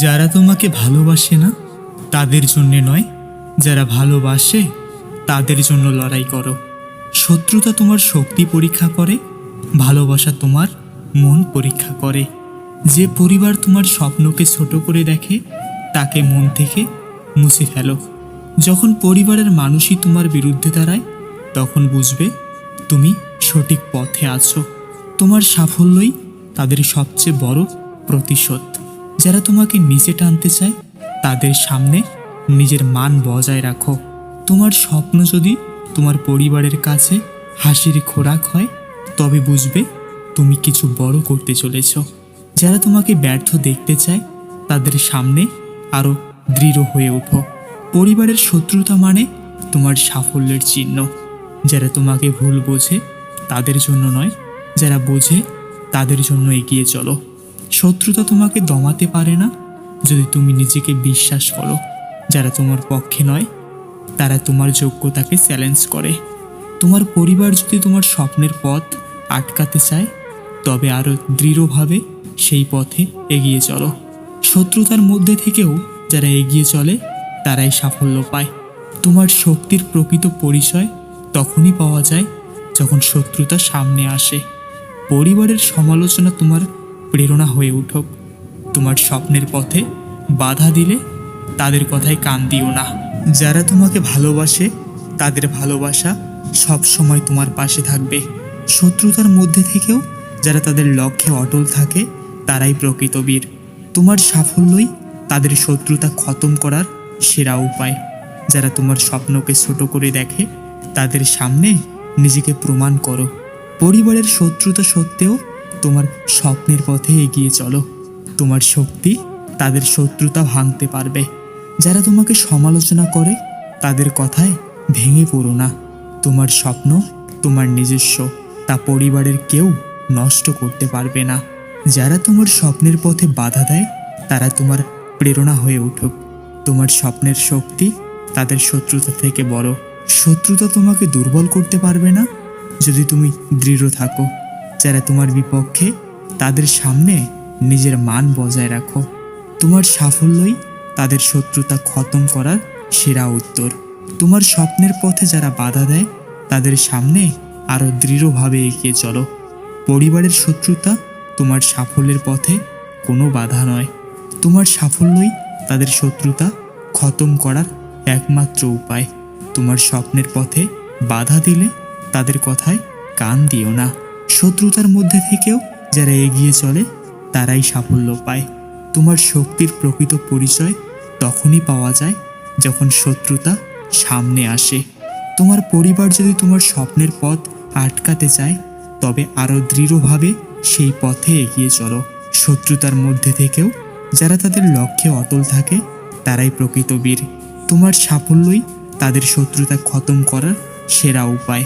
যারা তোমাকে ভালোবাসে না, তাদের জন্যে নয়। যারা ভালোবাসে, তাদের জন্য লড়াই করো। শত্রুতা তোমার শক্তি পরীক্ষা করে, ভালোবাসা তোমার মন পরীক্ষা করে। যে পরিবার তোমার স্বপ্নকে ছোট করে দেখে, তাকে মন থেকে মুছে ফেলো। যখন পরিবারের মানুষই তোমার বিরুদ্ধে দাঁড়ায়, তখন বুঝবে তুমি সঠিক পথে আছো। তোমার সাফল্যই তাদের সবচেয়ে বড় প্রতিশোধ। যারা তোমাকে নিচে টানতে চায়, তাদের সামনে নিজের মান বজায় রাখো। তোমার স্বপ্ন যদি তোমার পরিবারের কাছে হাসির খোরাক হয়, তবে বুঝবে তুমি কিছু বড় করতে চলেছ। যারা তোমাকে ব্যর্থ দেখতে চায়, তাদের সামনে আরও দৃঢ় হয়ে ওঠো। পরিবারের শত্রুতা মানে তোমার সাফল্যের চিহ্ন। যারা তোমাকে ভুল বোঝে, তাদের জন্য নয়, যারা বোঝে, তাদের জন্য এগিয়ে চলো। শত্রুতা তোমাকে দমাতে পারে না? যদি তুমি নিজেকে বিশ্বাস করো, যারা তোমার পক্ষে নয়, তারা তোমার যোগ্যতাকে চ্যালেঞ্জ করে। তোমার পরিবার যদি তোমার স্বপ্নের পথ আটকাতে চায়, তবে আরও দৃঢ়ভাবে সেই পথে এগিয়ে চলো। শত্রুতার মধ্যে থেকেও যারা এগিয়ে চলে, তারাই সাফল্য পায়। তোমার শক্তির প্রকৃত পরিচয় তখনই পাওয়া যায় যখন শত্রুতা সামনে আসে। পরিবারের সমালোচনা তোমার প্রেরণা হয়ে উঠুক। তোমার স্বপ্নের পথে বাধা দিলে তাদের কথায় কান দিও না। যারা তোমাকে ভালোবাসে, তাদের ভালোবাসা সব সময় তোমার পাশে থাকবে। শত্রুতার মধ্যে থেকেও যারা তাদের লক্ষ্যে অটল থাকে, তারাই প্রকৃত বীর। তোমার সাফল্যই তাদের শত্রুতা খতম করার সেরা উপায়। যারা তোমার স্বপ্নকে ছোট করে দেখে, তাদের সামনে নিজেকে প্রমাণ করো। পরিবারের শত্রুতা সত্ত্বেও তোমার স্বপ্নের পথে এগিয়ে চলো। তোমার শক্তি তাদের শত্রুতা ভাঙতে পারবে। যারা তোমাকে সমালোচনা করে, তাদের কথায় ভেঙে পড়ো না। তোমার স্বপ্ন, তোমার নিজস্ব, তা পরিবারের কেউ নষ্ট করতে পারবে না। যারা তোমার স্বপ্নের পথে বাধা দেয়, তারা তোমার প্রেরণা হয়ে উঠুক। তোমার স্বপ্নের শক্তি তাদের শত্রুতা থেকে বড়। শত্রুতা তোমাকে দুর্বল করতে পারবে না। যদি তুমি দৃঢ় থাকো যারা তোমার বিপক্ষে তাদের সামনে নিজের মান বজায় রাখো। তোমার সাফল্যই তাদের শত্রুতা খতম করার সেরা উত্তর। তোমার স্বপ্নের পথে যারা বাধা দেয়, তাদের সামনে আরও দৃঢ়ভাবে এগিয়ে চলো। পরিবারের শত্রুতা তোমার সাফল্যের পথে কোনো বাধা নয়। তোমার সাফল্যই তাদের শত্রুতা খতম করার একমাত্র উপায়। তোমার স্বপ্নের পথে বাধা দিলে তাদের কথায় কান দিও না। শত্রুতার মধ্যে থেকেও যারা এগিয়ে চলে, তারাই সাফল্য পায়। তোমার শক্তির প্রকৃত পরিচয় তখনই পাওয়া যায় যখন শত্রুতা সামনে আসে। তোমার পরিবার যদি তোমার স্বপ্নের পথ আটকাতে চায়, তবে আরও দৃঢ়ভাবে সেই পথে এগিয়ে চলো। শত্রুতার মধ্যে থেকেও যারা তাদের লক্ষ্যে অটল থাকে, তারাই প্রকৃত বীর। তোমার সাফল্যই তাদের শত্রুতা খতম করার সেরা উপায়।